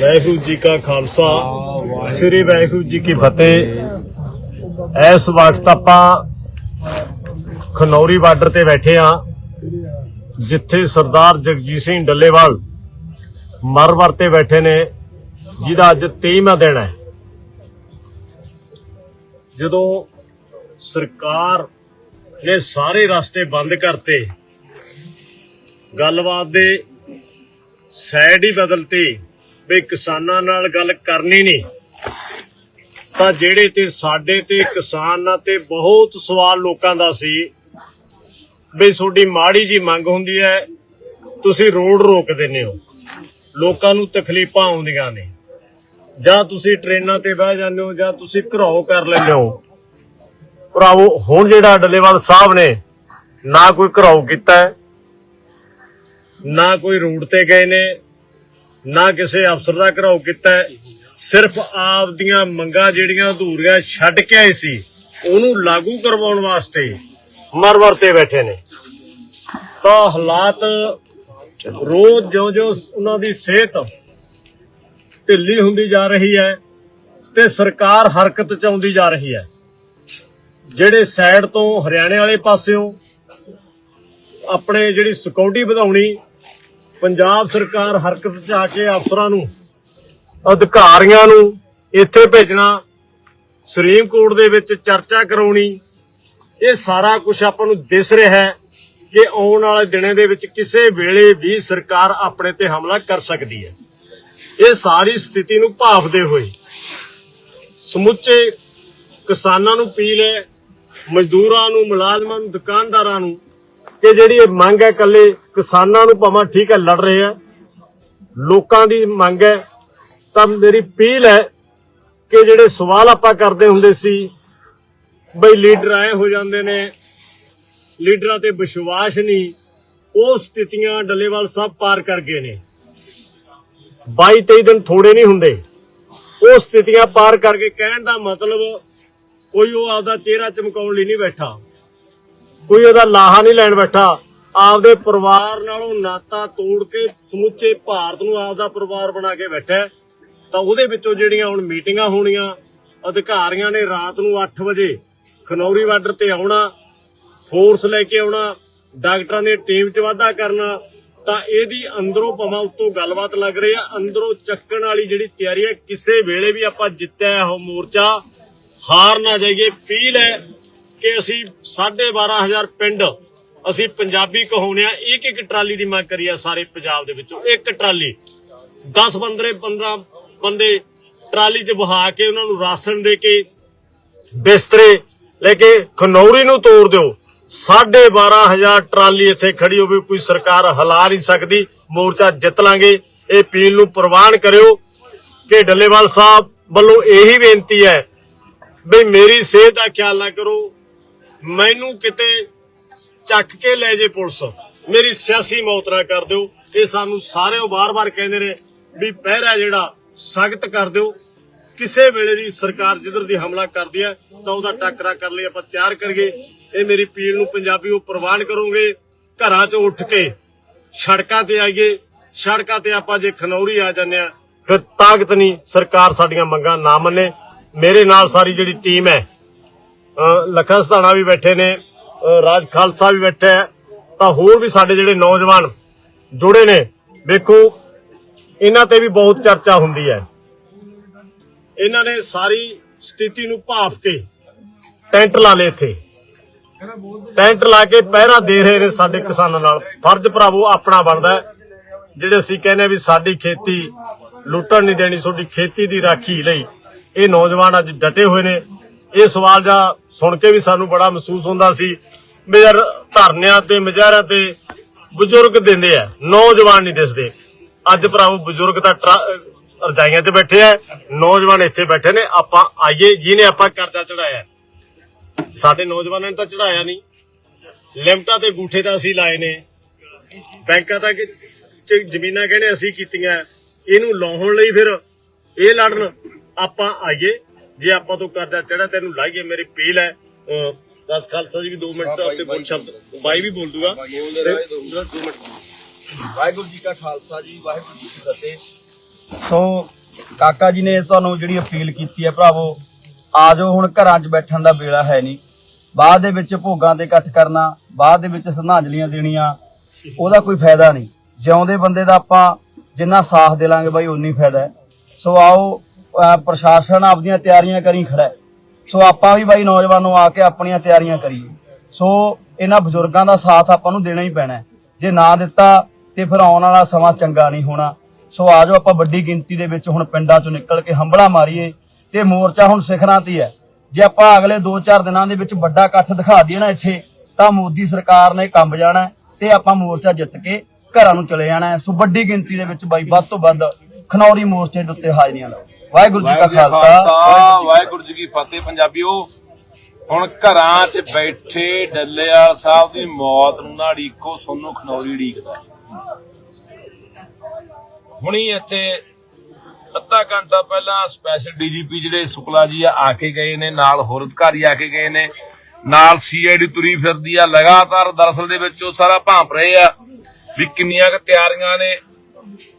ਵਾਹਿਗੁਰੂ ਜੀ ਕਾ ਖਾਲਸਾ। ਸ੍ਰੀ ਵਾਹਿਗੁਰੂ ਜੀ ਕੀ ਫਤਿਹ। ਇਸ ਵਕਤ ਆਪਾਂ ਖਨੌਰੀ ਬਾਰਡਰ ਤੇ ਬੈਠੇ ਆ ਜਿੱਥੇ ਸਰਦਾਰ ਜਗਜੀਤ ਸਿੰਘ ਡੱਲੇਵਾਲ ਮਰਵਰ ਤੇ ਬੈਠੇ ਨੇ ਜਿਹਦਾ ਅੱਜ 23ਵਾਂ ਦਿਨ ਹੈ। ਜਦੋਂ ਸਰਕਾਰ ਨੇ ਸਾਰੇ ਰਸਤੇ ਬੰਦ ਕਰਤੇ ਗੱਲਬਾਤ ਦੇ ਸਾਈਡ ਹੀ ਬਦਲਤੀ। ਵੀ ਕਿਸਾਨਾਂ ਨਾਲ ਗੱਲ ਕਰਨੀ ਨਹੀਂ। ਤਾਂ ਜਿਹੜੇ ਤੇ ਸਾਡੇ ਤੇ ਕਿਸਾਨਾਂ ਤੇ ਬਹੁਤ ਸਵਾਲ ਲੋਕਾਂ ਦਾ ਸੀ ਵੀ ਤੁਹਾਡੀ ਮਾੜੀ ਜੀ ਮੰਗ ਹੁੰਦੀ ਹੈ, ਤੁਸੀਂ ਰੋਡ ਰੋਕ ਦਿੰਦੇ ਹੋ। ਲੋਕਾਂ ਨੂੰ ਤਕਲੀਫਾਂ ਆਉਂਦੀਆਂ ਨੇ। ਜਾਂ ਤੁਸੀਂ ਟ੍ਰੇਨਾਂ ਤੇ ਬਹਿ ਜਾਂਦੇ ਹੋ, ਜਾਂ ਤੁਸੀਂ ਘਰੋਂ ਕਰ ਲੈਂਦੇ ਹੋ। ਭਰਾਵੋ, ਹੁਣ ਜਿਹੜਾ ਡੱਲੇਵਾਲ ਸਾਹਿਬ ਨੇ ਨਾ ਕੋਈ ਘਰਾਓ ਕੀਤਾ ਨਾ ਕੋਈ ਰੂਟ ਤੇ ਗਏ ਨੇ ਨਾ ਕਿਸੇ ਅਫਸਰ ਦਾ ਘਰਾਓ ਕੀਤਾ ਸਿਰਫ ਆਪ ਦੀਆਂ ਮੰਗਾਂ ਜਿਹੜੀਆਂ ਅਧੂਰੀਆਂ ਛੱਡ ਕੇ ਆਏ ਸੀ, ਉਹਨੂੰ ਲਾਗੂ ਕਰਵਾਉਣ ਵਾਸਤੇ ਮਰਵਰ ਤੇ ਬੈਠੇ ਨੇ। ਤਾਂ ਹਾਲਾਤ ਰੋਜ਼ ਜਿਉਂ-ਜਿਉਂ ਉਹਨਾਂ ਦੀ ਸਿਹਤ ਢਿੱਲੀ ਹੁੰਦੀ ਜਾ ਰਹੀ ਹੈ ਤੇ ਸਰਕਾਰ ਹਰਕਤ ਚ ਆਉਂਦੀ ਜਾ ਰਹੀ ਹੈ। ਜਿਹੜੇ ਸਾਈਡ ਤੋਂ ਹਰਿਆਣੇ ਵਾਲੇ ਪਾਸਿਓਂ ਆਪਣੇ ਜਿਹੜੀ ਸਿਕਿਉਰਿਟੀ ਵਧਾਉਣੀ ਪੰਜਾਬ ਸਰਕਾਰ ਹਰਕਤ ਚ ਆ ਕੇ ਅਫਸਰਾਂ ਨੂੰ, ਅਧਿਕਾਰੀਆਂ ਨੂੰ ਇੱਥੇ ਭੇਜਣਾ ਸੁਪਰੀਮ ਕੋਰਟ ਦੇ ਵਿੱਚ ਚਰਚਾ ਕਰਾਉਣੀ, ਇਹ ਸਾਰਾ ਕੁਝ ਆਪਾਂ ਨੂੰ ਦਿਸ ਰਿਹਾ ਹੈ ਕਿ ਆਉਣ ਵਾਲੇ ਦਿਨਾਂ ਦੇ ਵਿੱਚ ਕਿਸੇ ਵੇਲੇ ਵੀ ਸਰਕਾਰ ਆਪਣੇ ਤੇ ਹਮਲਾ ਕਰ ਸਕਦੀ ਹੈ। ਇਹ ਸਾਰੀ ਸਥਿਤੀ ਨੂੰ ਭਾਫਦੇ ਹੋਏ ਸਮੁੱਚੇ ਕਿਸਾਨਾਂ ਨੂੰ ਅਪੀਲ ਹੈ, ਮਜ਼ਦੂਰਾਂ ਨੂੰ, ਮੁਲਾਜ਼ਮਾਂ ਨੂੰ, ਦੁਕਾਨਦਾਰਾਂ ਨੂੰ ਕਿ ਜਿਹੜੀ ਇਹ ਮੰਗ ਹੈ ਕੱਲੇ ਕਿਸਾਨਾਂ ਨੂੰ ਭਾਵੇਂ ਠੀਕ ਹੈ, ਲੜ ਰਹੇ ਆ ਲੋਕਾਂ ਦੀ ਮੰਗ ਹੈ, ਤਾਂ ਮੇਰੀ ਅਪੀਲ ਹੈ ਕਿ ਜਿਹੜੇ ਸਵਾਲ ਆਪਾਂ ਕਰਦੇ ਹੁੰਦੇ ਸੀ, ਬਈ ਲੀਡਰ ਆਏ ਹੋ ਜਾਂਦੇ ਨੇ, ਲੀਡਰਾਂ ਤੇ ਵਿਸ਼ਵਾਸ ਨਹੀਂ, ਉਹ ਸਥਿਤੀਆਂ ਡੱਲੇਵਾਲ ਸਾਹਿਬ ਪਾਰ ਕਰ ਗਏ ਨੇ। 22 23 ਦਿਨ ਥੋੜੇ ਨਹੀਂ ਹੁੰਦੇ, ਉਹ ਸਥਿਤੀਆਂ ਪਾਰ ਕਰਕੇ ਕਹਿਣ ਦਾ ਮਤਲਬ ਕੋਈ ਉਹ ਆਪਦਾ ਚਿਹਰਾ ਚਮਕਾਉਣ ਲਈ ਨਹੀਂ ਬੈਠਾ। ਕੋਈ ਉਹਦਾ ਲਾਹਾ ਨਹੀਂ ਲੈਣ ਬੈਠਾ। ਆਪਦੇ ਪਰਿਵਾਰ ਨਾਲੋਂ ਨਾਤਾ ਤੋੜ ਕੇ ਸਮੁੱਚੇ ਭਾਰਤ ਨੂੰ ਆਪਦਾ ਪਰਿਵਾਰ ਬਣਾ ਕੇ ਬੈਠਾ ਤਾਂ ਉਹਦੇ ਵਿੱਚੋਂ ਜਿਹੜੀਆਂ ਹੁਣ ਮੀਟਿੰਗਾਂ ਹੋਣੀਆਂ, ਅਧਿਕਾਰੀਆਂ ਨੇ ਰਾਤ ਨੂੰ 8 ਵਜੇ ਖਨੌਰੀ ਬਾਰਡਰ ਤੇ ਆਉਣਾ, ਫੋਰਸ ਲੈ ਕੇ ਆਉਣਾ, ਡਾਕਟਰਾਂ ਦੀ ਟੀਮ 'ਚ ਵਾਧਾ ਕਰਨਾ, ਤਾਂ ਇਹਦੀ ਅੰਦਰੋਂ ਭਾਵੇਂ ਉੱਤੋਂ ਗੱਲਬਾਤ ਲੱਗ ਰਹੀ ਆ। ਅੰਦਰੋਂ ਚੱਕਣ ਵਾਲੀ ਜਿਹੜੀ ਤਿਆਰੀ ਹੈ, ਕਿਸੇ ਵੇਲੇ ਵੀ ਆਪਾਂ ਜਿੱਤਿਆ ਉਹ ਮੋਰਚਾ, ਹਾਰ ਨਾ ਜਾਈਏ, ਅਪੀਲ ਹੈ ਕਿ ਅਸੀਂ 12500 ਪਿੰਡ ਅਸੀਂ ਪੰਜਾਬੀ ਕਹਾਉਨੇ ਆ ਇੱਕ ਇੱਕ ਟਰਾਲੀ ਦੀ ਮੰਗ ਕਰੀ ਆ ਸਾਰੇ ਪੰਜਾਬ ਦੇ ਵਿੱਚੋਂ, ਇੱਕ ਟਰਾਲੀ। 10 15 15 ਬੰਦੇ ਟਰਾਲੀ 'ਚ ਬਹਾ ਕੇ ਉਹਨਾਂ ਨੂੰ ਰਾਸ਼ਨ ਦੇ ਕੇ ਬਿਸਤਰੇ ਲੈ ਕੇ ਖਨੌਰੀ ਨੂੰ ਤੋੜ ਦਿਓ। 12500 ਟਰਾਲੀ ਇੱਥੇ ਖੜੀ ਹੋਵੇ, ਕੋਈ ਸਰਕਾਰ ਹਲਾ ਨਹੀਂ ਸਕਦੀ, ਮੋਰਚਾ ਜਿੱਤ ਲਾਂਗੇ, ਇਹ ਅਪੀਲ ਨੂੰ ਪ੍ਰਵਾਨ ਕਰਿਓ। ਕਿ ਡੱਲੇਵਾਲ ਸਾਹਿਬ ਵੱਲੋਂ ਇਹੀ ਬੇਨਤੀ ਹੈ ਵੀ ਮੇਰੀ ਸਿਹਤ ਦਾ ਖਿਆਲ ਨਾ ਕਰੋ ਮੈਨੂੰ ਕਿਤੇ ਚੱਕ ਕੇ ਲੈ ਜੇ ਪੁਲਿਸ। ਮੇਰੀ ਸਿਆਸੀ ਮੌਤ ਨਾ ਕਰ ਦਿਓ। ਇਹ ਸਾਨੂੰ ਸਾਰੇ ਵਾਰ-ਵਾਰ ਕਹਿੰਦੇ ਨੇ ਵੀ ਪਹਿਰਾ ਜਿਹੜਾ ਸਖਤ ਕਰ ਦਿਓ। ਕਿਸੇ ਵੇਲੇ ਦੀ ਸਰਕਾਰ ਜਿੱਧਰ ਦੀ ਹਮਲਾ ਕਰਦੀ ਹੈ, ਤਾਂ ਉਹਦਾ ਟੱਕਰਾ ਕਰਨ ਲਈ, ਆਪਾਂ ਤਿਆਰ ਕਰੀਏ। ਇਹ ਮੇਰੀ ਪੀੜ ਨੂੰ ਪੰਜਾਬੀ ਉਹ ਪ੍ਰਵਾਨ ਕਰੋਗੇ। ਘਰਾਂ 'ਚੋਂ ਉੱਠ ਕੇ ਸੜਕਾਂ ਤੇ ਆਈਏ। ਸੜਕਾਂ ਤੇ ਆਪਾਂ ਜੇ ਖਨੌਰੀ ਆ ਜਾਂਦੇ ਆ ਫਿਰ ਤਾਕਤ ਨਹੀਂ ਸਰਕਾਰ ਸਾਡੀਆਂ ਮੰਗਾਂ ਨਾ ਮੰਨੇ। ਮੇਰੇ ਨਾਲ ਸਾਰੀ ਜਿਹੜੀ ਟੀਮ ਹੈ ਲੱਖਾ ਸਧਾਣਾ ਵੀ ਬੈਠੇ ਨੇ ਰਾਜ ਖਾਲਸਾ ਵੀ ਬੈਠਾ ਹੈ, ਤਾਂ ਹੋਰ ਵੀ ਸਾਡੇ ਜਿਹੜੇ ਨੌਜਵਾਨ ਜੁੜੇ ਨੇ, ਵੇਖੋ, ਇਹਨਾਂ ਤੇ ਵੀ ਬਹੁਤ ਚਰਚਾ ਹੁੰਦੀ ਹੈ। ਇਹਨਾਂ ਨੇ ਸਾਰੀ ਸਥਿਤੀ ਨੂੰ ਭਾਫ ਕੇ ਟੈਂਟ ਲਾ ਲਏ ਇੱਥੇ। ਟੈਂਟ ਲਾ ਕੇ ਪਹਿਰਾ ਦੇ ਰਹੇ ਨੇ ਸਾਡੇ ਕਿਸਾਨਾਂ ਨਾਲ। ਫਰਜ਼ ਭਰਾਵੋ, ਆਪਣਾ ਬਣਦਾ ਜਿਹੜੇ ਅਸੀਂ ਕਹਿੰਦੇ ਆ ਵੀ ਸਾਡੀ ਖੇਤੀ ਲੁੱਟਣ ਨਹੀਂ ਦੇਣੀ, ਤੁਹਾਡੀ ਖੇਤੀ ਦੀ ਰਾਖੀ ਲਈ ਇਹ ਨੌਜਵਾਨ ਅੱਜ ਡਟੇ ਹੋਏ ਨੇ। ਇਹ ਸਵਾਲ ਜਾਂ ਸੁਣ ਕੇ ਵੀ ਸਾਨੂੰ ਬੜਾ ਮਹਿਸੂਸ ਹੁੰਦਾ ਸੀ। ਵੀ ਯਾਰ ਧਰਨਿਆਂ ਤੇ, ਮੁਜ਼ਾਹਰਿਆਂ ਤੇ ਬਜ਼ੁਰਗ ਦਿੰਦੇ ਆ, ਨੌਜਵਾਨ ਨਹੀਂ ਦਿਸਦੇ। ਅੱਜ ਭਰਾਵੋ ਬਜ਼ੁਰਗ ਤਾਂ ਰਜਾਈਆਂ 'ਚ ਬੈਠੇ ਆ, ਨੌਜਵਾਨ ਇੱਥੇ ਬੈਠੇ ਨੇ। ਆਪਾਂ ਆਈਏ, ਜਿਹਨੇ ਆਪਾਂ ਕਰਜ਼ਾ ਚੜਾਇਆ ਸਾਡੇ ਨੌਜਵਾਨਾਂ ਨੇ ਤਾਂ ਚੜਾਇਆ ਨਹੀਂ। ਲਿਮਟਾਂ ਤੇ ਗੂਠੇ ਤਾਂ ਅਸੀਂ ਲਾਏ ਨੇ। ਬੈਂਕਾਂ ਤੱਕ ਜ਼ਮੀਨਾਂ ਕਹਿੰਦੇ ਅਸੀਂ ਕੀਤੀਆਂ। ਇਹਨੂੰ ਲਾਉਣ ਲਈ ਫਿਰ ਇਹ ਲੜਨ ਆਪਾਂ ਆਈਏ। ਜੇ ਆਪਾਂ ਤੋਂ ਕਰਜ਼ਾ ਚੜਾ ਤੈਨੂੰ ਲਾਈਏ ਮੇਰੀ ਪੀਲ ਹੈ ਦਸ ਖਾਲਸਾ ਜੀ ਵੀ 2 ਮਿੰਟ ਤੇ ਬੋਲ ਸ਼ਬਦ ਬਾਈ ਵੀ ਬੋਲ ਦੂਗਾ। ਵਾਹਿਗੁਰੂ ਜੀ ਕਾ ਖਾਲਸਾ ਜੀ ਵਾਹਿਗੁਰੂ ਜੀ ਕੀ ਫਤਿਹ। ਸੋ ਕਾਕਾ ਜੀ ਨੇ ਤੁਹਾਨੂੰ ਜਿਹੜੀ ਅਪੀਲ ਕੀਤੀ ਹੈ ਭਰਾਵੋ ਆ ਜਾਓ ਹੁਣ ਘਰਾਂ 'ਚ ਬੈਠਣ ਦਾ ਵੇਲਾ ਹੈ ਨਹੀਂ। ਬਾਅਦ ਦੇ ਵਿੱਚ ਭੋਗਾਂ ਤੇ ਇਕੱਠ ਕਰਨਾ ਬਾਅਦ ਦੇ ਵਿੱਚ ਸ਼ਰਧਾਂਜਲੀਆਂ ਦੇਣੀਆਂ ਉਹਦਾ ਕੋਈ ਫਾਇਦਾ ਨਹੀਂ। ਜਿਉਂਦੇ ਬੰਦੇ ਦਾ ਆਪਾਂ ਜਿੰਨਾ ਸਾਥ ਦੇ ਲਾਂਗੇ ਬਾਈ ਉਨੀ ਫਾਇਦਾ ਸੋ ਆਓ ਪ੍ਰਸ਼ਾਸਨ ਆਪਦੀਆਂ ਤਿਆਰੀਆਂ ਕਰੀ ਖੜਾ ਸੋ ਆਪਾਂ ਵੀ ਬਾਈ ਨੌਜਵਾਨੋਂ ਆ ਕੇ ਆਪਣੀਆਂ ਤਿਆਰੀਆਂ ਕਰੀਏ। ਸੋ ਇਹਨਾਂ ਬਜ਼ੁਰਗਾਂ ਦਾ ਸਾਥ ਆਪਾਂ ਨੂੰ ਦੇਣਾ ਹੀ ਪੈਣਾ ਜੇ ਨਾ ਦਿੱਤਾ ਤੇ ਫਿਰ ਆਉਣ ਵਾਲਾ ਸਮਾਂ ਚੰਗਾ ਨਹੀਂ ਹੋਣਾ। ਸੋ ਆਜੋ ਆਪਾਂ ਵੱਡੀ ਗਿਣਤੀ ਦੇ ਵਿੱਚ ਹੁਣ ਪਿੰਡਾਂ ਚੋਂ ਨਿਕਲ ਕੇ ਹੰਬਲਾ ਮਾਰੀਏ। ਤੇ ਮੋਰਚਾ ਹੁਣ ਸਿਖਰਾਂ ਤੇ ਹੀ ਹੈ। ਜੇ ਆਪਾਂ ਅਗਲੇ 2-4 ਦਿਨਾਂ ਦੇ ਵਿੱਚ ਵੱਡਾ ਇਕੱਠ ਦਿਖਾ ਦਈਏ ਨਾ ਇੱਥੇ, ਤਾਂ ਮੋਦੀ ਸਰਕਾਰ ਨੇ ਕੰਬ ਜਾਣਾ ਹੈ ਤੇ ਆਪਾਂ ਮੋਰਚਾ ਜਿੱਤ ਕੇ ਘਰਾਂ ਨੂੰ ਚਲੇ ਜਾਣਾ ਸੋ ਵੱਡੀ ਗਿਣਤੀ ਦੇ ਵਿੱਚ ਬਾਈ ਵੱਧ ਤੋਂ ਵੱਧ ਖਨੌਰੀ ਮੋਰਚੇ ਦੇ ਉੱਤੇ ਹਾਜ਼ਰੀਆਂ ਲਾਓ। ਵਾਹਿਗੁਰੂ ਜੀ ਕਾ ਖਾਲਸਾ ਵਾਹਿਗੁਰੂ ਜੀ ਕੀ ਫਤਿਹ ਪੰਜਾਬੀਓ। ਹੁਣ ਘਰਾਂ 'ਚ ਬੈਠੇ ਡੱਲੇਵਾਲ ਸਾਹਿਬ ਦੀ ਮੌਤ ਨੂੰ ਨਾ ਢੀਕੋ ਸੋਨੂੰ ਖਨੌਰੀ ਢੀਕਦਾ ਹੁਣੀ ਇੱਥੇ ਅੱਧਾ ਘੰਟਾ ਪਹਿਲਾਂ ਸਪੈਸ਼ਲ ਡੀਜੀਪੀ ਜਿਹੜੇ ਸੁਕਲਾ ਜੀ ਆ ਆ ਕੇ ਗਏ ਨੇ ਨਾਲ ਹੋਰ ਅਧਿਕਾਰੀ ਆ ਕੇ ਗਏ ਨੇ ਨਾਲ ਸੀਆਈਡੀ ਤੁਰੀ ਫਿਰਦੀ ਆ ਲਗਾਤਾਰ ਦਰਅਸਲ ਦੇ ਵਿੱਚ ਉਹ ਸਾਰਾ ਭਾਂਪ ਰਹੇ ਆ ਵੀ ਕਿੰਨੀਆਂ ਕੁ ਤਿਆਰੀਆਂ ਨੇ।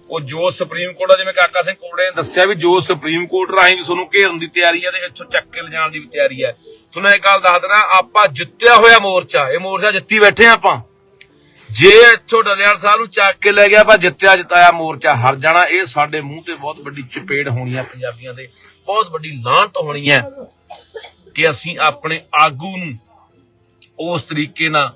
ਉਹ ਜੋ ਸੁਪਰੀਮ ਕੋਰਟ ਦਾ ਜਿਵੇਂ ਕਾਕਾ ਸਿੰਘ ਕੋੜੇ ਨੇ ਦੱਸਿਆ ਵੀ ਜੋ ਸੁਪਰੀਮ ਕੋਰਟ ਰਾਹੀਂ ਵੀ ਤੁਹਾਨੂੰ ਘੇਰਨ ਦੀ ਤਿਆਰੀ ਹੈ ਤੇ ਇੱਥੋਂ ਚੱਕ ਕੇ ਲਿਜਾਣ ਦੀ ਵੀ ਤਿਆਰੀ ਹੈ ਤੁਹਾਨੂੰ ਇੱਕ ਗੱਲ ਦੱਸ ਦੇਣਾ ਆਪਾਂ ਜਿੱਤਿਆ ਹੋਇਆ ਮੋਰਚਾ, ਇਹ ਮੋਰਚਾ ਜਿੱਤੀ ਬੈਠੇ ਆਪਾਂ ਜੇ ਇੱਥੋਂ ਡਲਿਆਲ ਸਾਹਿਬ ਨੂੰ ਚੱਕ ਕੇ ਲੈ ਗਿਆ, ਆਪਾਂ ਜਿੱਤਿਆ ਜਿਤਾਇਆ ਮੋਰਚਾ, ਹਰ ਜਾਣਾ, ਇਹ ਸਾਡੇ ਮੂੰਹ ਤੇ ਬਹੁਤ ਵੱਡੀ ਚਪੇੜ ਹੋਣੀ ਹੈ ਪੰਜਾਬੀਆਂ ਦੇ, ਬਹੁਤ ਵੱਡੀ ਲਾਹਨਤ ਹੋਣੀ ਹੈ ਕਿ ਅਸੀਂ ਆਪਣੇ ਆਗੂ ਨੂੰ ਉਸ ਤਰੀਕੇ ਨਾਲ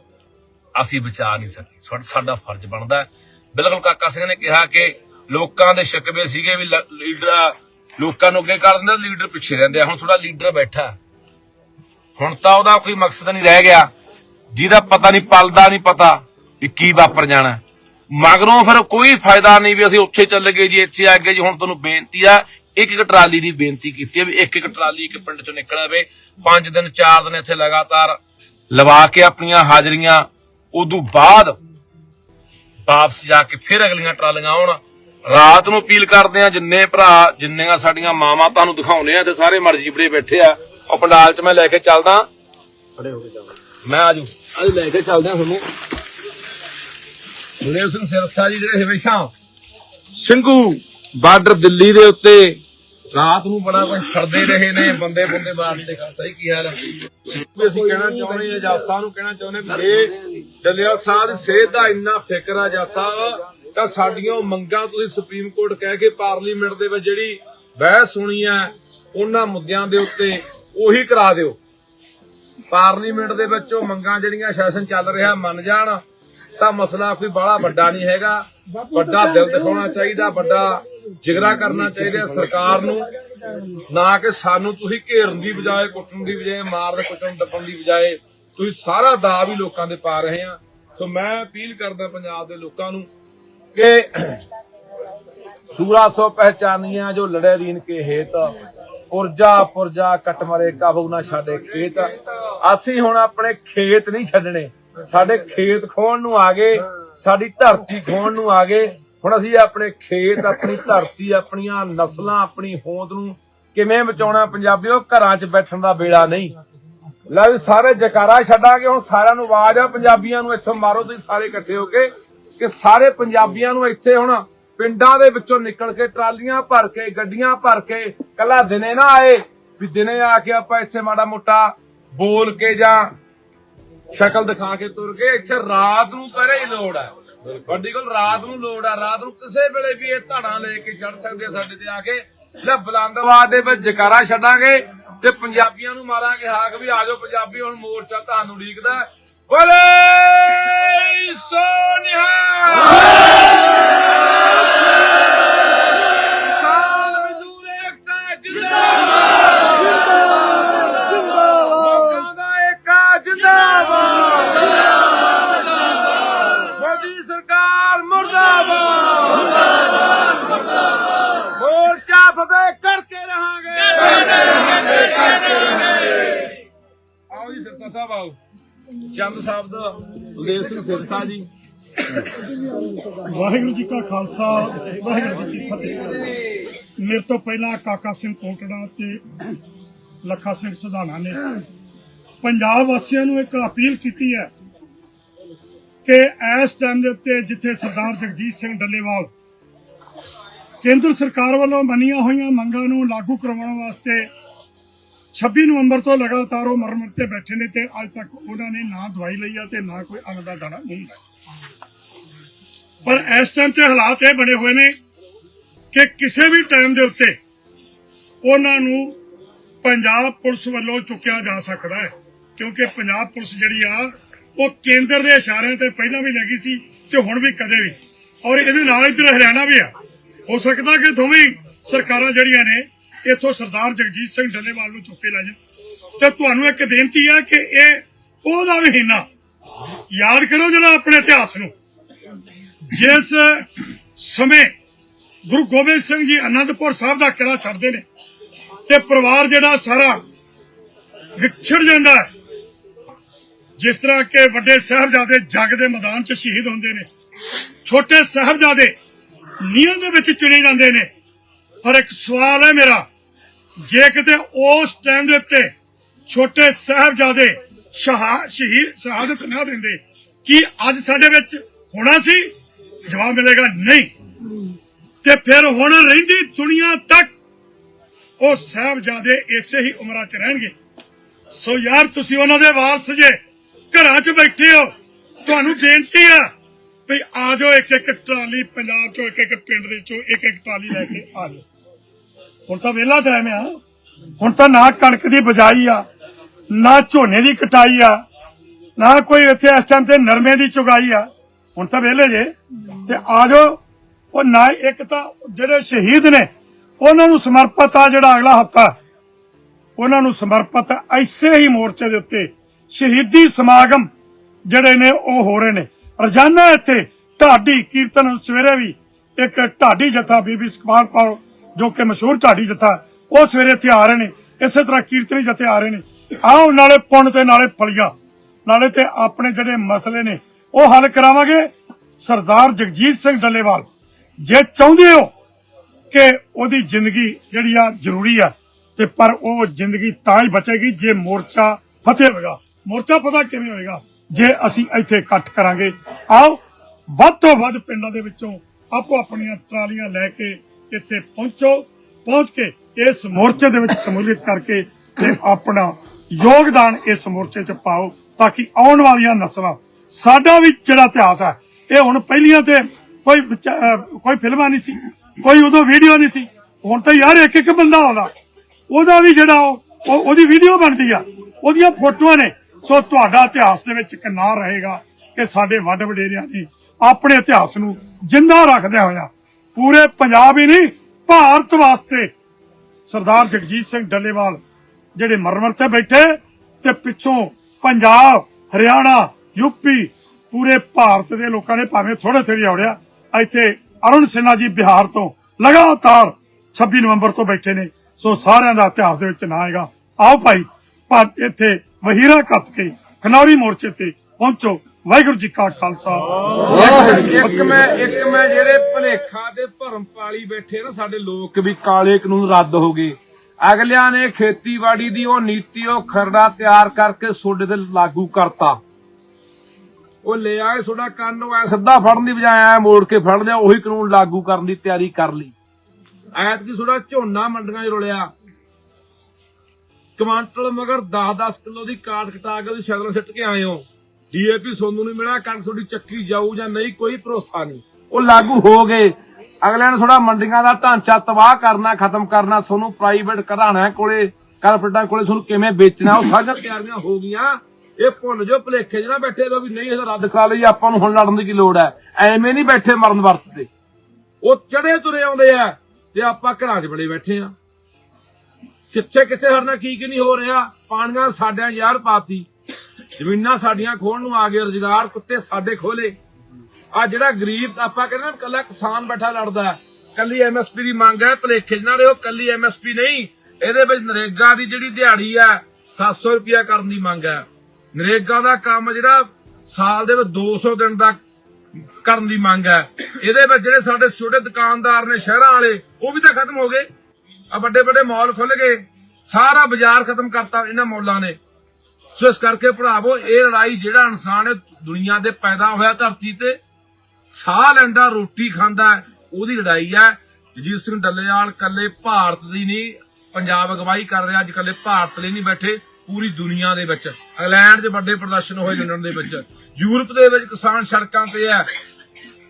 ਅਸੀਂ ਬਚਾ ਨਹੀਂ ਸਕੇ ਸਾਡਾ ਫਰਜ਼ ਬਣਦਾ ਹੈ। ਬਿਲਕੁਲ ਕਾਕਾ ਸਿੰਘ ਨੇ ਕਿਹਾ ਕਿ ਲੋਕਾਂ ਦੇ ਸ਼ਿਕਵੇ ਸੀਗੇ ਵੀ ਲੀਡਰ ਲੋਕਾਂ ਨੂੰ ਅੱਗੇ ਕਰ ਦਿੰਦਾ ਲੀਡਰ ਪਿੱਛੇ ਰਹਿੰਦੇ ਹੁਣ ਥੋੜਾ ਲੀਡਰ ਬੈਠਾ। ਹੁਣ ਤਾਂ ਉਹਦਾ ਕੋਈ ਮਕਸਦ ਨਹੀਂ ਰਹਿ ਗਿਆ। ਜਿਹਦਾ ਪਤਾ ਨਹੀਂ, ਪਲਦਾ ਨਹੀਂ ਪਤਾ ਵੀ ਕੀ ਵਾਪਰ ਜਾਣਾ। ਮਗਰੋਂ ਫਿਰ ਕੋਈ ਫਾਇਦਾ ਨਹੀਂ ਵੀ ਅਸੀਂ ਉੱਥੇ ਚੱਲ ਗਏ ਜੀ, ਇੱਥੇ ਆ ਗਏ ਜੀ। ਹੁਣ ਤੁਹਾਨੂੰ ਬੇਨਤੀ ਆ, ਇੱਕ ਇੱਕ ਟਰਾਲੀ ਦੀ ਬੇਨਤੀ ਕੀਤੀ ਹੈ ਵੀ ਇੱਕ ਇੱਕ ਟਰਾਲੀ ਇੱਕ ਪਿੰਡ ਚੋਂ ਨਿਕਲ ਆਵੇ। ਪੰਜ ਦਿਨ, ਚਾਰ ਦਿਨ ਇੱਥੇ ਲਗਾਤਾਰ ਲਵਾ ਕੇ ਆਪਣੀਆਂ ਹਾਜ਼ਰੀਆਂ। ਉਦੋਂ ਬਾਅਦ ਵਾਪਸ ਜਾ ਕੇ ਫਿਰ ਅਗਲੀਆਂ ਟਰਾਲੀਆਂ ਆਉਣ। ਰਾਤ ਨੂੰ ਅਪੀਲ ਕਰਦੇ ਆ ਜਿੰਨੇ ਭਰਾ ਜਿੰਨੀਆਂ ਸਾਡੀਆਂ ਮਾਵਾਂ ਤੁਹਾਨੂੰ ਦਿਖਾਉਨੇ ਆ ਤੇ ਸਾਰੇ ਮਰਜ਼ੀ ਬੜੇ ਬੈਠੇ ਆ। ਉਹ ਪੰਡਾਲ 'ਚ ਮੈਂ ਲੈ ਕੇ ਚੱਲਦਾ। ਖੜੇ ਹੋ ਕੇ ਜਾਓ ਮੈਂ ਆਜੂ ਅੱਜ ਲੈ ਕੇ ਚੱਲਦੇ ਆ ਤੁਹਾਨੂੰ। ਗੁਰਦੇਵ ਸਿੰਘ ਸਿਰਸਾ ਜੀ ਜਿਹੜੇ ਹਮੇਸ਼ਾ ਸਿੰਘੂ ਬਾਰਡਰ ਦਿੱਲੀ ਦੇ ਉੱਤੇ ਰਾਤ ਨੂੰ ਬੜਾ ਕੁਝ ਫੜਦੇ ਰਹੇ ਨੇ, ਬੰਦੇ ਬੰਦੇ ਮਾਰਦੇ ਕਾ ਸਹੀ ਕੀ ਹਾਲ ਹੈ ਵੀ ਅਸੀਂ ਕਹਿਣਾ ਚਾਹੁੰਦੇ ਹਾਂ ਜਾਸਾ ਨੂੰ ਕਹਿਣਾ ਚਾਹੁੰਦੇ ਵੀ ਇਹ ਡੱਲੇਵਾਲ ਸਾਹਿਬ ਦੀ ਸਿਹਤ ਦਾ ਇੰਨਾ ਫਿਕਰ ਆ ਜਾਸਾ ਤਾਂ ਸਾਡੀਆਂ ਉਹ ਮੰਗਾਂ ਤੁਸੀਂ ਸੁਪਰੀਮ ਕੋਰਟ ਕਹਿ ਕੇ ਪਾਰਲੀਮੈਂਟ ਦੇ ਵਿੱਚ ਜਿਹੜੀ ਬਹਿਸ ਸੁਣੀ ਆ, ਉਹਨਾਂ ਮੁੱਦਿਆਂ ਦੇ ਉੱਤੇ ਉਹੀ ਕਰਾ ਦਿਓ। ਪਾਰਲੀਮੈਂਟ ਦੇ ਵਿੱਚ ਉਹ ਮੰਗਾਂ ਜਿਹੜੀਆਂ ਸੈਸ਼ਨ ਚੱਲ ਰਿਹਾ ਮੰਨ ਜਾਣ, ਤਾਂ ਮਸਲਾ ਕੋਈ ਬੜਾ ਵੱਡਾ ਨਹੀਂ ਹੈਗਾ। ਵੱਡਾ ਦਿਲ ਦਿਖਾਉਣਾ ਚਾਹੀਦਾ, ਵੱਡਾ ਜਿਗਰਾ ਕਰਨਾ ਚਾਹੀਦਾ ਸਰਕਾਰ ਨੂੰ, ਨਾ ਕਿ ਸਾਨੂੰ ਤੁਸੀਂ ਘੇਰਨ ਦੀ ਬਜਾਏ, ਕੁੱਟਣ ਦੀ ਬਜਾਏ ਮਾਰਨ ਕੁੱਟਣ ਦੱਪਣ ਦੀ ਬਜਾਏ, ਤੁਸੀਂ ਸਾਰਾ ਦਾ ਵੀ ਲੋਕਾਂ ਦੇ ਪਾ ਰਹੇ ਆ ਸੋ ਮੈਂ ਅਪੀਲ ਕਰਦਾ ਪੰਜਾਬ ਦੇ ਲੋਕਾਂ ਨੂੰ ਕਿ ਸੂਰਾ ਸੋ ਪਹਿਚਾਨੀਆਂ ਜੋ ਲੜੇ ਦੀਨ ਕੇ ਹੇਤ, ਪੁਰਜਾ ਪੁਰਜਾ ਕਟ ਮਰੇ ਕਾਬੂ ਨਾ ਛੱਡੇ ਖੇਤ। ਅਸੀਂ ਹੁਣ ਆਪਣੇ ਖੇਤ ਨਹੀਂ ਛੱਡਣੇ, ਸਾਡੇ ਖੇਤ ਖੋਣ ਨੂੰ ਆ ਗਏ, ਸਾਡੀ ਧਰਤੀ ਖੋਣ ਨੂੰ ਆ ਗਏ। ਹੁਣ ਅਸੀਂ ਆਪਣੇ ਖੇਤ, ਆਪਣੀ ਧਰਤੀ, ਆਪਣੀਆਂ ਨਸਲਾਂ, ਆਪਣੀ ਹੋਂਦ ਨੂੰ ਕਿਵੇਂ ਬਚਾਉਣਾ ਪੰਜਾਬੀਓ? ਘਰਾਂ 'ਚ ਬੈਠਣ ਦਾ ਵੇਲਾ ਨਹੀਂ। ਲੈ ਸਾਰੇ ਜਕਾਰਾ ਛੱਡਾਂਗੇ, ਹੁਣ ਸਾਰਿਆਂ ਨੂੰ ਆਵਾਜ਼ ਆ ਪੰਜਾਬੀਆਂ ਨੂੰ, ਇੱਥੋਂ ਮਾਰੋ ਤੁਸੀਂ ਸਾਰੇ ਇਕੱਠੇ ਹੋ ਕੇ, ਕਿ ਸਾਰੇ ਪੰਜਾਬੀਆਂ ਨੂੰ ਇੱਥੇ ਹੁਣ ਪਿੰਡਾਂ ਦੇ ਵਿੱਚੋਂ ਨਿਕਲ ਕੇ ਟਰਾਲੀਆਂ ਭਰ ਕੇ, ਗੱਡੀਆਂ ਭਰ ਕੇ, ਕੱਲਾ ਦਿਨੇ ਨਾ ਆਏ, ਵੀ ਦਿਨੇ ਆ ਕੇ ਆਪਾਂ ਇੱਥੇ ਮਾੜਾ ਮੋਟਾ ਬੋਲ ਕੇ ਜਾਂ ਸ਼ਕਲ ਦਿਖਾ ਕੇ ਤੁਰ ਗਏ। ਇੱਥੇ ਰਾਤ ਨੂੰ ਪਹਿਰੇ ਹੀ ਲੋੜ ਹੈ ਤੁਹਾਡੀ ਕੋਲ ਰਾਤ ਨੂੰ ਲੋੜ ਆ, ਰਾਤ ਨੂੰ ਕਿਸੇ ਵੇਲੇ ਵੀ ਇਹ ਧੜਾਂ ਲੈ ਕੇ ਚੜ ਸਕਦੇ ਆ ਸਾਡੇ ਤੇ ਆ ਕੇ। ਲੈ ਬੁਲੰਦਵਾਦ ਦੇ ਵਿੱਚ ਜਕਾਰਾ ਛੱਡਾਂਗੇ ਤੇ ਪੰਜਾਬੀਆਂ ਨੂੰ ਮਾਰਾਂਗੇ ਹਾਕ ਵੀ ਆ ਜਾਓ ਪੰਜਾਬੀ, ਹੁਣ ਮੋਰਚਾ ਤੁਹਾਨੂੰ ਉਡੀਕਦਾ। ਬੋਲੇ ਸੋਨਿਹਾ ਕਾ ਖਾਲਸਾ ਵਾਹਿਗੁਰੂ ਜੀ ਕੀ ਫਤਿਹ। ਮੇਰੇ ਤੋਂ ਪਹਿਲਾਂ ਕਾਕਾ ਸਿੰਘ ਕੋਟੜਾ ਤੇ ਲੱਖਾ ਸਿੰਘ ਸਧਾਣਾ ਨੇ ਪੰਜਾਬ ਵਾਸੀਆਂ ਨੂੰ ਇੱਕ ਅਪੀਲ ਕੀਤੀ ਹੈ ਕਿ ਇਸ ਟਾਈਮ ਦੇ ਉੱਤੇ ਜਿੱਥੇ ਸਰਦਾਰ ਜਗਜੀਤ ਸਿੰਘ ਡੱਲੇਵਾਲ ਕੇਂਦਰ ਸਰਕਾਰ ਵੱਲੋਂ ਮੰਨੀਆਂ ਹੋਈਆਂ ਮੰਗਾਂ ਨੂੰ ਲਾਗੂ ਕਰਵਾਉਣ ਵਾਸਤੇ 26 ਨਵੰਬਰ ਤੋਂ ਲਗਾਤਾਰ ਉਹ ਮਰਮਰ ਤੇ ਬੈਠੇ ਨੇ ਤੇ ਅੱਜ ਤੱਕ ਉਹਨਾਂ ਨੇ ਨਾ ਦਵਾਈ ਲਈ ਆ ਤੇ ਨਾ ਕੋਈ ਅੰਨ ਦਾ ਦਾਣਾ ਨਹੀਂ ਲਿਆ ਪਰ ਇਸ ਟਾਈਮ ਤੇ ਹਾਲਾਤ ਇਹ ਬਣੇ ਹੋਏ ਨੇ ਕਿ ਕਿਸੇ ਵੀ ਟਾਈਮ ਦੇ ਉੱਤੇ ਉਹਨਾਂ ਨੂੰ ਪੰਜਾਬ ਪੁਲਿਸ ਵੱਲੋਂ ਚੁੱਕਿਆ ਜਾ ਸਕਦਾ ਹੈ। ਕਿਉਂਕਿ ਪੰਜਾਬ ਪੁਲਿਸ ਜਿਹੜੀ ਆ, ਉਹ ਕੇਂਦਰ ਦੇ ਇਸ਼ਾਰਿਆਂ ਤੇ ਪਹਿਲਾਂ ਵੀ ਲੱਗੀ ਸੀ ਤੇ ਹੁਣ ਵੀ ਕਦੇ ਵੀ। ਔਰ ਇਹਦੇ ਨਾਲ ਇੱਧਰ ਹਰਿਆਣਾ ਵੀ ਆ। ਹੋ ਸਕਦਾ ਕਿ ਦੋਵੇਂ ਸਰਕਾਰਾਂ ਜਿਹੜੀਆਂ ਨੇ, ਇੱਥੋਂ ਸਰਦਾਰ ਜਗਜੀਤ ਸਿੰਘ ਡੱਲੇਵਾਲ ਨੂੰ ਚੁੱਕੇ ਲੈ ਜਾਣ। ਤੇ ਤੁਹਾਨੂੰ ਇੱਕ ਬੇਨਤੀ ਆ ਕਿ ਇਹ ਉਹਦਾ ਮਹੀਨਾ ਯਾਦ ਕਰੋ ਜਿਹੜਾ ਆਪਣੇ ਇਤਿਹਾਸ ਨੂੰ। ਜਿਸ ਸਮੇਂ ਗੁਰੂ ਗੋਬਿੰਦ ਸਿੰਘ ਜੀ ਅਨੰਦਪੁਰ ਸਾਹਿਬ ਦਾ ਕਿਲਾ ਛੱਡਦੇ ਨੇ ਤੇ ਪਰਿਵਾਰ ਜਿਹੜਾ ਸਾਰਾ ਵਿਛੜ ਜਾਂਦਾ ਹੈ, ਜਿਸ ਤਰ੍ਹਾਂ ਕਿ ਵੱਡੇ ਸਾਹਿਬਜ਼ਾਦੇ ਜੱਗ ਦੇ ਮੈਦਾਨ 'ਚ ਸ਼ਹੀਦ ਹੁੰਦੇ ਨੇ, ਛੋਟੇ ਸਾਹਿਬਜ਼ਾਦੇ ਨੀਹਾਂ ਦੇ ਵਿੱਚ ਚੁਣੇ ਜਾਂਦੇ ਨੇ। ਪਰ ਇੱਕ ਸਵਾਲ ਹੈ ਮੇਰਾ, ਜੇ ਕਿਤੇ ਉਸ ਟਾਈਮ ਦੇ ਉੱਤੇ ਛੋਟੇ ਸਾਹਿਬਜ਼ਾਦੇ ਸ਼ਹਾ, ਸ਼ਹੀਦ, ਸ਼ਹਾਦਤ ਨਾ ਦਿੰਦੇ, ਕੀ ਅੱਜ ਸਾਡੇ ਵਿੱਚ ਹੋਣਾ ਸੀ? ਜਵਾਬ ਮਿਲੇਗਾ ਨਹੀਂ। ਤੇ ਫਿਰ ਹੁਣ ਰਹਿੰਦੀ ਦੁਨੀਆ ਤੱਕ ਉਹ ਸਾਹਿਬਜ਼ਾਦੇ ਇਸੇ ਹੀ ਉਮਰਾਂ 'ਚ ਰਹਿਣਗੇ। ਸੋ ਯਾਰ, ਤੁਸੀਂ ਉਹਨਾਂ ਦੇ ਵਾਰਸ ਜੇ ਘਰਾਂ 'ਚ ਬੈਠੇ ਹੋ, ਤੁਹਾਨੂੰ ਬੇਨਤੀ ਆ ਵੀ ਆ ਜਾਓ ਇੱਕ ਇੱਕ ਟਰਾਲੀ ਪੰਜਾਬ 'ਚੋਂ, ਇੱਕ ਇੱਕ ਪਿੰਡ ਦੇ 'ਚੋਂ, ਇੱਕ ਇੱਕ ਟਰਾਲੀ ਲੈ ਕੇ ਆ ਜਾਓ। ਹੁਣ ਤਾਂ ਵਿਹਲਾ ਟਾਈਮ ਆ। ਹੁਣ ਤਾਂ ਨਾ ਕਣਕ ਦੀ ਬਜਾਈ ਆ, ਨਾ ਝੋਨੇ ਦੀ ਕਟਾਈ ਆ, ਨਾ ਕੋਈ ਇੱਥੇ ਇਸ ਟਾਈਮ ਤੇ ਨਰਮੇ ਦੀ ਚੁਗਾਈ ਆ। ਹੁਣ ਤਾਂ ਵਿਹਲੇ ਜੇ। ਤੇ ਆ ਜਾਓ। ਉਹ ਨਾ ਇੱਕ ਤਾਂ ਜਿਹੜੇ ਸ਼ਹੀਦ ਨੇ, ਉਹਨਾਂ ਨੂੰ ਸਮਰਪਿਤ ਆ ਜਿਹੜਾ ਅਗਲਾ ਹਫਤਾ। ਉਹਨਾਂ ਨੂੰ ਸਮਰਪਿਤ ਐਸੇ ਹੀ ਮੋਰਚੇ ਦੇ ਉੱਤੇ ਸ਼ਹੀਦੀ ਸਮਾਗਮ ਜਿਹੜੇ ਨੇ, ਉਹ ਹੋ ਰਹੇ ਨੇ। ਰੋਜ਼ਾਨਾ ਇੱਥੇ ਢਾਡੀ ਕੀਰਤਨ ਸਵੇਰੇ ਵੀ ਇੱਕ ਢਾਡੀ ਜਥਾ ਬੀਬੀ ਸੁਖਪਾਲ ਕੌਰ, ਜੋ ਕਿ ਮਸ਼ਹੂਰ ਢਾਡੀ ਜਥਾ, ਉਹ ਸਵੇਰੇ ਇੱਥੇ ਆ ਰਹੇ ਨੇ। ਇਸੇ ਤਰ੍ਹਾਂ ਕੀਰਤਨੀ ਜਥੇ ਆ ਰਹੇ ਨੇ। ਆਓ, ਨਾਲੇ ਪੁੰਨ ਤੇ ਨਾਲੇ ਫਲੀਆਂ। ਨਾਲੇ ਤੇ ਆਪਣੇ ਜਿਹੜੇ ਮਸਲੇ ਨੇ ਉਹ ਹੱਲ ਕਰਾਵਾਂਗੇ ਸਰਦਾਰ ਜਗਜੀਤ ਸਿੰਘ ਡੱਲੇਵਾਲ। ਜੇ ਚਾਹੁੰਦੇ ਹੋ ਕਿ ਉਹਦੀ ਜ਼ਿੰਦਗੀ ਜਿਹੜੀ ਆ ਜ਼ਰੂਰੀ ਆ, ਤੇ ਪਰ ਉਹ ਜ਼ਿੰਦਗੀ ਤਾਂ ਹੀ ਬਚੇਗੀ ਜੇ ਮੋਰਚਾ ਫਤਿਹ ਹੋਵੇਗਾ ਮੋਰਚਾ ਪਤਾ ਕਿਵੇਂ ਹੋਏਗਾ? ਜੇ ਅਸੀਂ ਇੱਥੇ ਇਕੱਠ ਕਰਾਂਗੇ। ਆਓ, ਵੱਧ ਤੋਂ ਵੱਧ ਪਿੰਡਾਂ ਦੇ ਵਿੱਚੋਂ ਆਪੋ ਆਪਣੀਆਂ ਟਰਾਲੀਆਂ ਲੈ ਕੇ ਇੱਥੇ ਪਹੁੰਚੋ। ਪਹੁੰਚ ਕੇ ਇਸ ਮੋਰਚੇ ਦੇ ਵਿੱਚ ਸਮੂਲੀਅਤ ਕਰਕੇ ਤੇ ਆਪਣਾ ਯੋਗਦਾਨ ਇਸ ਮੋਰਚੇ 'ਚ ਪਾਓ, ਤਾਂ ਕਿ ਆਉਣ ਵਾਲੀਆਂ ਨਸਲਾਂ ਸਾਡਾ ਵੀ ਜਿਹੜਾ ਇਤਿਹਾਸ ਹੈ, ਇਹ ਹੁਣ ਪਹਿਲੀਆਂ ਤੇ ਕੋਈ ਕੋਈ ਫਿਲਮਾਂ ਨਹੀਂ ਸੀ, ਕੋਈ ਉਦੋਂ ਵੀਡੀਓ ਨਹੀਂ ਸੀ। ਹੁਣ ਤਾਂ ਯਾਰ ਇੱਕ ਇੱਕ ਬੰਦਾ ਆਉਂਦਾ। ਉਹਦਾ ਵੀ ਜਿਹੜਾ ਉਹ ਉਹਦੀ ਵੀਡੀਓ ਬਣਦੀ ਆ। ਉਹਦੀਆਂ ਫੋਟੋਆਂ ਨੇ। ਸੋ ਤੁਹਾਡਾ ਇਤਿਹਾਸ ਦੇ ਵਿੱਚ ਇੱਕ ਰਹੇਗਾ ਕਿ ਸਾਡੇ ਵੱਡ ਵਡੇਰਿਆਂ ਨੇ ਆਪਣੇ ਇਤਿਹਾਸ ਨੂੰ ਜਿੰਦਾ ਰੱਖਦਿਆਂ ਹੋਇਆ ਪੂਰੇ ਪੰਜਾਬ ਹੀ ਨਹੀਂ, ਭਾਰਤ ਵਾਸਤੇ ਸਰਦਾਰ ਜਗਜੀਤ ਸਿੰਘ ਡੱਲੇਵਾਲ ਜਿਹੜੇ ਮਰਮਰ ਤੇ ਬੈਠੇ ਤੇ ਪਿੱਛੋਂ ਪੰਜਾਬ, ਹਰਿਆਣਾ ਯੂਪੀ, ਪੂਰੇ ਭਾਰਤ ਦੇ ਲੋਕਾਂ ਨੇ ਭਾਵੇਂ ਥੋੜੇ ਥੋੜੀ ਆਉੜਿਆ ਇੱਥੇ ਅਰੁਣ ਸਿਨਹਾ ਜੀ ਬਿਹਾਰ ਤੋਂ ਲਗਾਤਾਰ 26 ਨਵੰਬਰ ਤੋਂ ਬੈਠੇ ਨੇ। ਸੋ ਸਾਰਿਆਂ ਦਾ ਇਤਿਹਾਸ ਦੇ ਵਿੱਚ ਨਾਂ ਆਏਗਾ ਆਓ ਭਾਈ ਭਾ- ਇੱਥੇ ਵਹੀਰਾ ਕੱਤ ਕੇ ਖਨੌਰੀ ਮੋਰਚੇ ਤੇ ਪਹੁੰਚੋ। ਵਾਹਿਗੁਰੂ ਜੀ ਕਾ ਖਾਲਸਾ। ਇੱਕ ਮੈਂ ਇੱਕ ਮੈਂ ਜਿਹੜੇ ਭਲੇਖਾ ਦੇ ਭਰਮ ਪਾਲੀ ਬੈਠੇ ਨਾ, ਸਾਡੇ ਲੋਕ ਵੀ ਕਾਲੇ ਕਾਨੂੰਨ ਰੱਦ ਹੋ ਗਏ। ਅਗਲਿਆਂ ਨੇ ਖੇਤੀਬਾੜੀ ਦੀ ਉਹ ਨੀਤੀ, ਉਹ ਖਰੜਾ ਤਿਆਰ ਕਰਕੇ ਸੋਡੇ ਤੇ ਲਾਗੂ ਕਰਤਾ। ਉਹ ਲੈ ਆਏ ਤੁਹਾਡਾ ਕੰਨ ਨੂੰ ਐ ਸਿੱਧਾ ਫੜਨ ਦੀ ਬਜਾਏ ਐ ਮੋੜ ਕੇ ਫੜ ਲਿਆ, ਉਹੀ ਕਾਨੂੰਨ ਲਾਗੂ ਕਰਨ ਦੀ ਤਿਆਰੀ ਕਰ ਲਈ। ਐਤ ਕੀ ਤੁਹਾਡਾ ਝੋਨਾ ਮੰਡੀਆਂ 'ਚ ਰੁਲਿਆ। ਕਮਾਂਟਲ ਮਗਰ 10-10 ਕਿਲੋ ਦੀ ਕਾਟ ਕਟਾ ਕੇ ਉਹਦੀ ਸ਼ਗਲ ਸਿੱਟ ਕੇ ਆਏ ਹੋ। ਡੀਏਪੀ ਸੋਨੂੰ ਨਹੀਂ ਮਿਲਿਆ ਕੰਨ ਤੁਹਾਡੀ ਚੱਕੀ ਜਾਊ ਜਾਂ ਨਹੀਂ, ਕੋਈ ਭਰੋਸਾ ਨਹੀਂ। ਉਹ ਲਾਗੂ ਹੋ ਗਏ। ਅਗਲਿਆਂ ਨੇ ਥੋੜਾ ਮੰਡੀਆਂ ਦਾ ਢਾਂਚਾ ਤਬਾਹ ਕਰਨਾ, ਖਤਮ ਕਰਨਾ, ਤੁਹਾਨੂੰ ਪ੍ਰਾਈਵੇਟ ਘਰਾਣਾ ਕੋਲੇ ਕਾਰਪੋਰੇਟਾਂ ਕੋਲੇ ਤੁਹਾਨੂੰ ਕਿਵੇਂ ਵੇਚਣਾ, ਉਹ ਸਾਰੀਆਂ ਤਿਆਰੀਆਂ ਹੋ ਗਈਆਂ। ਇਹ ਭੁੱਲ ਜੋ ਭਲੇਖੇ ਨਾ ਬੈਠੇ ਲੋ ਵੀ ਨਹੀਂ ਇਹ ਰੱਦ ਖਾ ਲਈ ਆਪਾਂ ਨੂੰ ਹੁਣ ਲੜਨ ਦੀ ਕੀ ਲੋੜ ਹੈ? ਐਵੇਂ ਨਹੀਂ ਬੈਠੇ ਮਰਨ ਵਰਤ ਤੇ ਉਹ ਚੜੇ ਤੁਰੇ ਆਉਂਦੇ ਆ ਤੇ ਆਪਾਂ ਘਰਾਂ 'ਚ ਬੜੇ ਬੈਠੇ ਆ। ਕਿੱਥੇ ਕਿੱਥੇ ਸਾਡੇ ਕੀ ਕੀ ਨਹੀਂ ਹੋ ਰਿਹਾ? ਪਾਣੀਆਂ ਸਾਡਿਆਂ ਯਾਰ ਪਾਤੀ। ਜ਼ਮੀਨਾਂ ਸਾਡੀਆਂ ਖੋਣ ਨੂੰ ਆ ਗਏ ਰੁਜ਼ਗਾਰ ਕੁੱਤੇ ਸਾਡੇ ਖੋਲੇ ਆ ਜਿਹੜਾ ਗਰੀਬ ਆਪਾਂ ਕਹਿੰਦੇ ਨਾ ਕੱਲਾ ਕਿਸਾਨ ਬੈਠਾ ਲੜਦਾ ਹੈ, ਕੱਲੀ ਐਮਐਸਪੀ ਦੀ ਮੰਗ ਹੈ ਭਲੇਖੇ ਨਾਲ ਰਿਓ ਕੱਲੀ ਐਮਐਸਪੀ ਨਹੀਂ। ਇਹਦੇ ਵਿੱਚ ਨਰੇਗਾ ਦੀ ਜਿਹੜੀ ਦਿਹਾੜੀ ਹੈ 700 ਰੁਪਿਆ ਕਰਨ ਦੀ ਮੰਗ ਹੈ। ਨਰੇਗਾ ਦਾ ਕੰਮ ਜਿਹੜਾ ਸਾਲ ਦੇ ਵਿੱਚ 200 ਦਿਨ ਦਾ ਕਰਨ ਦੀ ਮੰਗ ਹੈ। ਇਹਦੇ ਵਿੱਚ ਜਿਹੜੇ ਸਾਡੇ ਛੋਟੇ ਦੁਕਾਨਦਾਰ ਨੇ ਸ਼ਹਿਰਾਂ ਵਾਲੇ ਉਹ ਵੀ ਤਾਂ ਖਤਮ ਹੋ ਗਏ। ਆ ਵੱਡੇ ਵੱਡੇ ਮਾਲ ਖੁੱਲ ਗਏ। ਸਾਰਾ ਬਾਜ਼ਾਰ ਖਤਮ ਕਰਤਾ ਇਹਨਾਂ ਮੌਲਾਂ ਨੇ। ਸੋ ਇਸ ਕਰਕੇ ਭਰਾਵੋ ਇਹ ਲੜਾਈ ਜਿਹੜਾ ਇਨਸਾਨ ਹੈ ਦੁਨੀਆ ਦੇ ਪੈਦਾ ਹੋਇਆ ਧਰਤੀ ਤੇ ਸਾਹ ਲੈਂਦਾ ਰੋਟੀ ਖਾਂਦਾ ਹੈ, ਉਹਦੀ ਲੜਾਈ ਹੈ। ਜਗਜੀਤ ਸਿੰਘ ਡੱਲੇਵਾਲ ਕੱਲੇ ਭਾਰਤ ਦੀ ਨਹੀਂ ਪੰਜਾਬ ਅਗਵਾਈ ਕਰ ਰਿਹਾ ਅੱਜ ਕੱਲੇ ਭਾਰਤ ਲਈ ਨਹੀਂ ਬੈਠੇ। ਪੂਰੀ ਦੁਨੀਆ ਦੇ ਵਿੱਚ, ਇੰਗਲੈਂਡ 'ਚ ਵੱਡੇ ਪ੍ਰਦਰਸ਼ਨ ਹੋਏ ਲੰਡਨ ਦੇ ਵਿੱਚ, ਯੂਰਪ ਦੇ ਵਿੱਚ ਕਿਸਾਨ ਸੜਕਾਂ ਤੇ ਹੈ।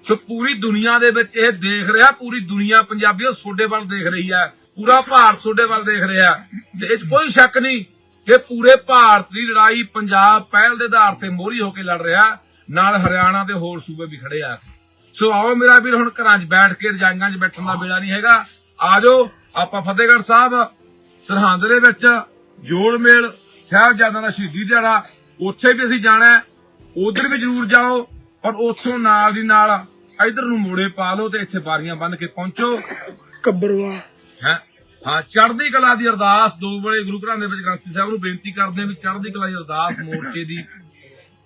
ਸੋ ਪੂਰੀ ਦੁਨੀਆ ਦੇ ਵਿੱਚ ਇਹ ਦੇਖ ਰਿਹਾ, ਪੂਰੀ ਦੁਨੀਆ ਪੰਜਾਬੀਓ ਤੁਹਾਡੇ ਵੱਲ ਦੇਖ ਰਹੀ ਹੈ, ਪੂਰਾ ਭਾਰਤ ਤੁਹਾਡੇ ਵੱਲ ਦੇਖ ਰਿਹਾ ਤੇ ਇਹ 'ਚ ਕੋਈ ਸ਼ੱਕ ਨਹੀਂ ਕਿ ਪੂਰੇ ਭਾਰਤ ਦੀ ਲੜਾਈ ਪੰਜਾਬ ਪਹਿਲ ਦੇ ਆਧਾਰ ਤੇ ਮੋਹਰੀ ਹੋ ਕੇ ਲੜ ਰਿਹਾ, ਨਾਲ ਹਰਿਆਣਾ ਤੇ ਹੋਰ ਸੂਬੇ ਵੀ ਖੜੇ ਆ। ਸੋ ਆਓ ਮੇਰਾ ਵੀਰ, ਹੁਣ ਘਰਾਂ 'ਚ ਬੈਠ ਕੇ ਰਜਾਈਆਂ 'ਚ ਬੈਠਣ ਦਾ ਵੇਲਾ ਨਹੀਂ ਹੈਗਾ। ਆਜੋ ਆਪਾਂ ਫਤਿਹਗੜ੍ਹ ਸਾਹਿਬ, ਸਰਹੰਦ ਦੇ ਵਿੱਚ ਜੋੜ ਮੇਲ ਸਾਹਿਬਜ਼ਾਦਿਆਂ ਦਾ ਸ਼ਹੀਦੀ ਦਿਹਾੜਾ ਉੱਥੇ ਵੀ ਅਸੀਂ ਜਾਣਾ ਉਧਰ ਵੀ ਜ਼ਰੂਰ ਜਾਓ ਪਰ ਉੱਥੋਂ ਨਾਲ ਦੀ ਨਾਲ ਇਧਰ ਨੂੰ ਮੋੜੇ ਪਾ ਲਓ ਤੇ ਇੱਥੇ ਬਾਰੀਆਂ ਬੰਨ ਕੇ ਪਹੁੰਚੋ। ਕੱਬਰਵਾ ਹੈ? ਹਾਂ ਚੜ੍ਹਦੀ ਕਲਾ ਦੀ ਅਰਦਾਸ ਦੋ ਬੜੇ ਗੁਰੂ ਘਰਾਂ ਦੇ ਵਿੱਚ ਗ੍ਰੰਥੀ ਸਾਹਿਬ ਨੂੰ ਬੇਨਤੀ ਕਰਦੇ ਵੀ ਚੜ੍ਹਦੀ ਕਲਾ ਦੀ ਅਰਦਾਸ ਮੋਰਚੇ ਦੀ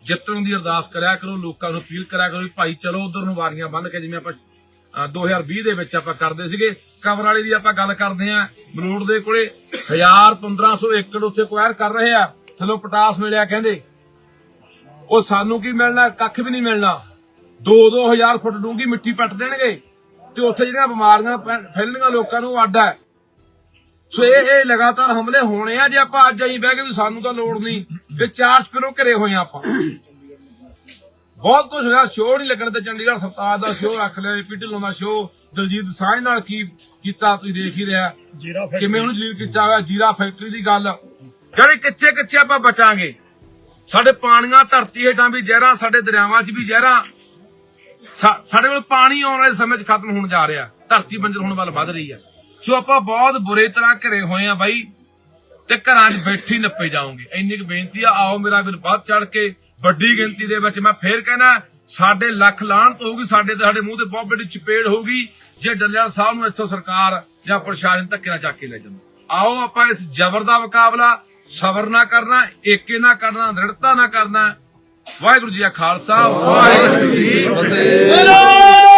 ਜਿੱਤਣ ਦੀ ਅਰਦਾਸ ਕਰਿਆ ਕਰੋ ਲੋਕਾਂ ਨੂੰ ਅਪੀਲ ਕਰਿਆ ਕਰੋ ਵੀ ਭਾਈ ਚਲੋ ਉਧਰ ਨੂੰ ਵਾਰੀਆਂ ਬੰਨ ਕੇ ਜਿਵੇਂ ਆਪਾਂ ਅਹ 2020 ਦੇ ਵਿੱਚ ਆਪਾਂ ਕਰਦੇ ਸੀਗੇ ਕਬਰ ਵਾਲੀ ਦੀ ਆਪਾਂ ਗੱਲ ਕਰਦੇ ਆਂ ਮਲੋੜ ਦੇ ਕੋਲੇ 1000 1500 ਏਕੜ ਉੱਥੇ ਕੁਆਇਰ ਕਰ ਰਹੇ ਆ, ਥੱਲੋਂ ਪਟਾਸ ਮਿਲਿਆ ਕਹਿੰਦੇ। ਉਹ ਸਾਨੂੰ ਕੀ ਮਿਲਣਾ, ਕੱਖ ਵੀ ਨਹੀਂ ਮਿਲਣਾ। 2-2000 ਫੁੱਟ ਡੂੰਗੀ ਮਿੱਟੀ ਪੱਟ ਦੇਣਗੇ ਤੇ ਉੱਥੇ ਜਿਹੜੀਆਂ ਬਿਮਾਰੀਆਂ ਫੈਲਣੀਆਂ ਲੋਕਾਂ ਨੂੰ ਅੱਡ ਹੈ। ਸੋ ਇਹ ਇਹ ਲਗਾਤਾਰ ਹਮਲੇ ਹੋਣੇ ਆ, ਜੇ ਆਪਾਂ ਅੱਜ ਅਸੀਂ ਬਹਿ ਕੇ ਵੀ ਸਾਨੂੰ ਤਾਂ ਲੋੜ ਨਹੀਂ ਤੇ ਚਾਰ ਸਪਿਰੋ ਘਰੇ ਹੋਏ ਆ ਆਪਾਂ। ਬਹੁਤ ਕੁਝ ਹੋਇਆ ਸ਼ੋਅ ਨਹੀਂ ਲੱਗਣ ਤੇ ਚੰਡੀਗੜ੍ਹ ਸਰਤਾਜ ਦਾ ਸ਼ੋਅ ਰੱਖ ਲਿਆ, ਏਪੀ ਢਿੱਲੋਂ ਦਾ ਸ਼ੋਅ। ਦਲਜੀਤ ਸਾਂਝ ਨਾਲ ਕੀ ਕੀਤਾ ਤੁਸੀਂ ਦੇਖ ਹੀ ਰਿਹਾ? ਜੀਰਾ ਕਿਵੇਂ ਉਹਨੂੰ ਜਲੀਲ ਕੀਤਾ ਹੋਇਆ? ਜੀਰਾ ਫੈਕਟਰੀ ਦੀ ਗੱਲ। ਜਿਹੜੇ ਕਿੱਥੇ ਕਿੱਥੇ ਆਪਾਂ ਬਚਾਂਗੇ? ਸਾਡੇ ਪਾਣੀਆਂ ਧਰਤੀ ਹੇਠਾਂ ਵੀ ਜ਼ਹਿਰਾਂ ਸਾਡੇ ਦਰਿਆਵਾਂ 'ਚ ਵੀ ਜ਼ਹਿਰਾਂ। ਸਾਡੇ ਕੋਲ ਪਾਣੀ ਆਉਣ ਵਾਲੇ ਸਮੇਂ 'ਚ ਖਤਮ ਹੋਣ ਜਾ ਰਿਹਾ। ਧਰਤੀ ਬੰਜਰ ਹੋਣ ਵੱਲ ਵੱਧ ਰਹੀ ਹੈ। ਸੋ ਆਪਾਂ ਬਹੁਤ ਬੁਰੇ ਤਰ੍ਹਾਂ ਘਰੇ ਹੋਏ ਆ ਬਾਈ ਤੇ ਘਰਾਂ 'ਚ ਬੈਠੀ ਨੱਪੇ ਜਾਓਗੇ। ਇੰਨੀ ਕੁ ਬੇਨਤੀ ਆ ਆਓ ਮੇਰਾ ਵੀਰ ਵੱਧ ਚੜ ਕੇ ਵੱਡੀ ਗਿਣਤੀ ਦੇ ਵਿੱਚ ਮੈਂ ਫੇਰ ਕਹਿਣਾ ਸਾਡੇ ਲੱਖ ਲਾਹਣਤ ਹੋਊਗੀ, ਸਾਡੇ ਸਾਡੇ ਮੂੰਹ ਤੇ ਬਹੁਤ ਵੱਡੀ ਚਪੇੜ ਹੋਊਗੀ, ਜੇ ਡੱਲਿਆਲ ਸਾਹਿਬ ਨੂੰ ਇੱਥੋਂ ਸਰਕਾਰ ਜਾਂ ਪ੍ਰਸ਼ਾਸਨ ਧੱਕੇ ਨਾਲ ਚੱਕ ਕੇ ਲੈ ਜਾਂਦਾ। ਆਓ ਆਪਾਂ ਇਸ ਜ਼ਬਰ ਦਾ ਮੁਕਾਬਲਾ ਸਬਰ ਨਾ ਕਰਨਾ, ਏਕੇ ਨਾ ਕਰਨਾ, ਦ੍ਰਿੜਤਾ ਨਾ ਕਰਨਾ। ਵਾਹਿਗੁਰੂ ਜੀ ਕਾ ਖਾਲਸਾ, ਵਾਹਿਗੁਰੂ ਜੀ ਕੀ ਫਤਿਹ।